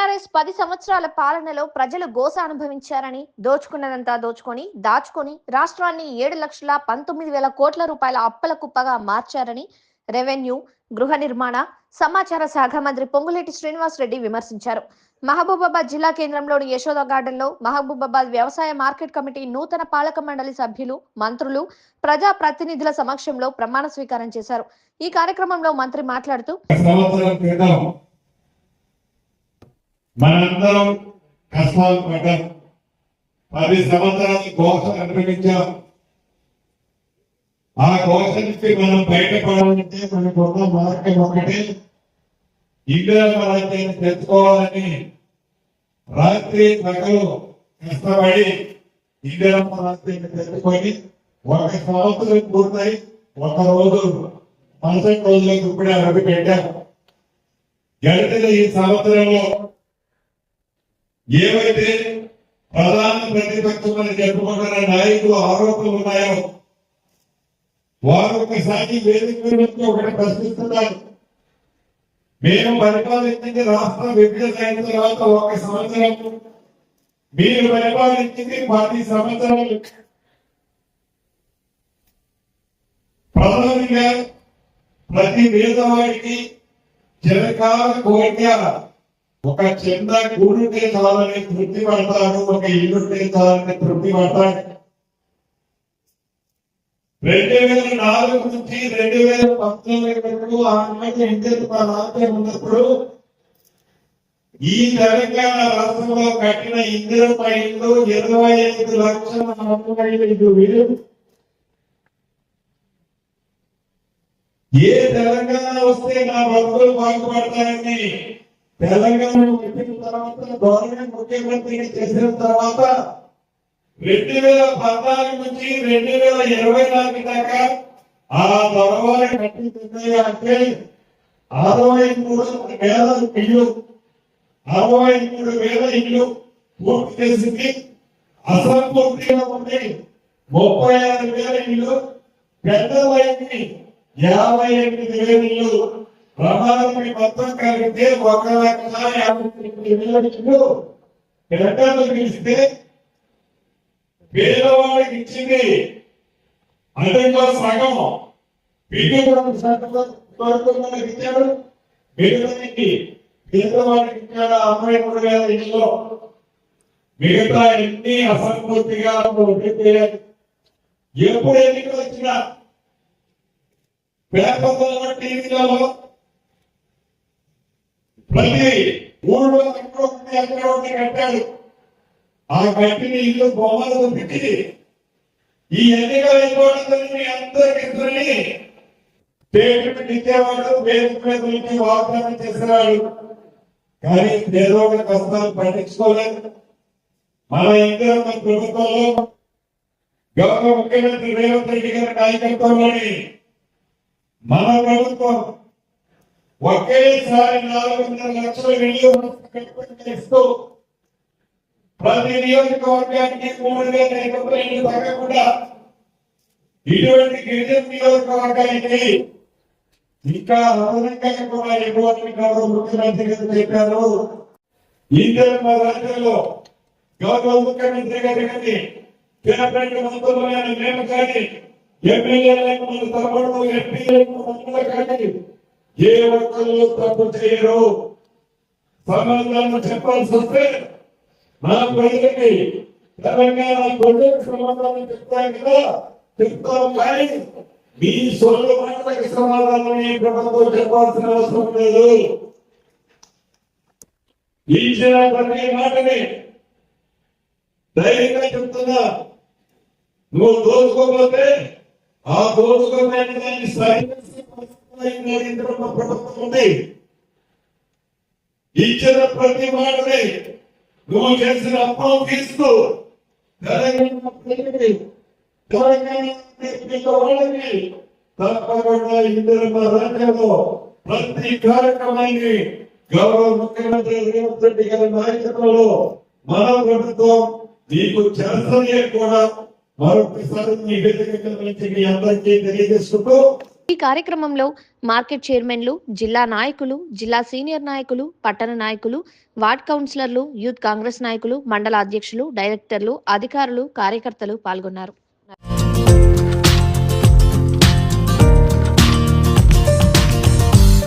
TRS పది సంవత్సరాల పాలనలో ప్రజలు గోస అనుభవించారని దోచుకున్నదంతా దోచుకొని దాచుకొని రాష్ట్రాన్ని ఏడు లక్షల పంతొమ్మిది వేల కోట్ల రూపాయల అప్పల కుప్పగా మార్చారని రెవెన్యూ గృహ నిర్మాణ సమాచార శాఖ మంత్రి పొంగులేటి శ్రీనివాస్ రెడ్డి విమర్శించారు. మహబూబాబాద్ జిల్లా కేంద్రంలోని యశోద గార్డెన్లో మహబూబాబాద్ వ్యవసాయ మార్కెట్ కమిటీ నూతన పాలక మండలి సభ్యులు మంత్రులు ప్రజా ప్రతినిధుల సమక్షంలో ప్రమాణ స్వీకారం చేశారు. ఈ కార్యక్రమంలో మంత్రి మాట్లాడుతూ మనందరం కష్టాలు పడ్డాం. పది సంవత్సరాలు ఘోష అనుభవించాం ఆ ఘోష నుంచి మనం బయటపడాలంటే మనకు ఉన్న మార్గం ఒకటి. ఇందిరా రాజ్యాన్ని తెచ్చుకోవాలని రాత్రి పగలు కష్టపడి ఇందిరా రాజ్యాన్ని తెచ్చుకొని ఒక సంవత్సరం పూర్తయి ఒక రోజు మరుసటి రోజులకు ఇప్పుడే అడుగు పెట్టాం. గడిచిన ఈ సంవత్సరంలో ఏవైతే ప్రధాన ప్రతిపక్షమని చెప్పుకుంటున్న నాయకులు ఆరోపణలు ఉన్నాయో వారు ఒకసారి వేదిక మీద ఒకటి ప్రశ్నిస్తున్నారు. మేము పరిపాలించింది రాష్ట్ర విభజన అయిన తర్వాత ఒక సంవత్సరం మీరు పరిపాలించింది పది సంవత్సరాలు. ప్రధానంగా ప్రతి పేదవాడికి చిరకాల కోట్యాల ఒక చిన్న గూడుంటే కావాలని తృప్తి పడతాడు ఒక ఇల్లుంటే కావాలని తృప్తి పడతాడు. రెండు వేల నాలుగు నుంచి రెండు వేల పంతొమ్మిది వరకు ఆ ఇంటర్ మా ఉన్నప్పుడు ఈ తెలంగాణ రాష్ట్రంలో కట్టిన ఇందిరమ్మ ఇల్లు ఇరవై ఐదు లక్షల నలభై ఐదు వేలు. ఏ తెలంగాణ వస్తే నా బతుకులు బాగుపడతాయని తెలంగాణ వచ్చిన తర్వాత గవర్నమెంట్ ముఖ్యమంత్రిని చేసిన తర్వాత రెండు వేల పద్నాలుగు నుంచి రెండు వేల ఇరవై నాలుగు దాకా ఆ దొరవారి కట్టింది అంటే అరవై మూడు వేల ఇల్లు అరవై మూడు వేల ఇల్లు పూర్తి చేసింది. అసంపూర్తిగా ఉంది. ముప్పై ఆరు వేల ఇల్లు పెద్దలైంది యాభై ఎనిమిది వేల ఇల్లు. ప్రమాదమై మొత్తం కలిగితే ఒక లక్ష యాభై పిలిస్తే పేదవాడికి ఇచ్చింది అందులో సగం. పిల్లవాడికి ఇచ్చాడు. పేదవాడికి ఇచ్చాడు. వేల ఇల్లు మిగతా ఎన్ని అసంపూర్తిగా ఎప్పుడు ఎన్నికలు వచ్చినా? పేపర్లలో టీవీలలో మళ్ళీ ఊళ్ళో ఎక్కడో ఎక్కడో ఒకటి కట్టాడు ఆ కట్టిన ఇల్లు బొమ్మలు పెట్టి ఈ ఎన్నికలు అయిపోవడం మీ అందరికి ఇద్దరిని స్టేట్మెంట్ ఇచ్చేవాడు వేదిక మీద నుంచి వాగ్దానం చేసేవాడు కానీ పేదోళ్ళ కష్టాలు పట్టించుకోలేదు. మన ఇందిరా ప్రభుత్వంలో గౌరవ ముఖ్యమంత్రి రేవంత్ రెడ్డి గారి నాయకత్వంలోని మన ప్రభుత్వం ఒకేసారి నాలుగున్నర లక్షల వినియోగం ఇస్తూ ప్రతి నియోజకవర్గానికి మూడు వేల ఐదు వందల ఇల్లు తగ్గకుండా ఇటువంటి గిరిజన నియోజకవర్గానికి ఇంకా అదనంగా కూడా ఎటువంటి గౌరవ ముఖ్యమంత్రి గారు చెప్పారు. ఇండియన్ మా రాజ్యంలో గౌరవ ముఖ్యమంత్రి గారి కానీ పినపెండు మంత్రులైన మేము కానీ ఎమ్మెల్యేలకు మన తమ్ముడు ఎంపీలకు మంత్రులు కానీ ఏ ఒక్కరు తప్పు చేయరు? సమాధానం చెప్పాల్సి వస్తే మా ప్రజలకి తెలంగాణ ప్రజలకు సమాధానం చెప్తాం కదా. చెప్తాం కానీ మీ సొంత మాటలకి సమాధానం ఈ ప్రభుత్వం చెప్పాల్సిన అవసరం లేదు. ఇచ్చిన ప్రతి మాటని ధైర్యంగా చెప్తున్నా. నువ్వు దోచుకోకపోతే ఆ దోచుకోవడానికి దాన్ని సహించే పరిస్థితిలో ప్రభుత్వం ఉంది. ఇచ్చిన ప్రతి మాటని నువ్వు చేసిన అప్పం తీస్తూ తెలంగాణ వాళ్ళకి తప్పకుండా ఇందిరమ్మ రాజ్యంలో ప్రతి కార్యక్రమాన్ని గౌరవ ముఖ్యమంత్రి రేవంత్ రెడ్డి గారి నాయకత్వంలో మన ప్రభుత్వం నీకు చేస్తుంది కూడా మరొకసారి మీ వేదిక నుంచి మీ అందరికీ తెలియజేసుకుంటూ ఈ కార్యక్రమంలో మార్కెట్ చైర్మన్లు జిల్లా నాయకులు జిల్లా సీనియర్ నాయకులు పట్టణ నాయకులు వార్డ్ కౌన్సిలర్లు యూత్ కాంగ్రెస్ నాయకులు మండల అధ్యక్షులు డైరెక్టర్లు అధికారులు కార్యకర్తలు పాల్గొన్నారు.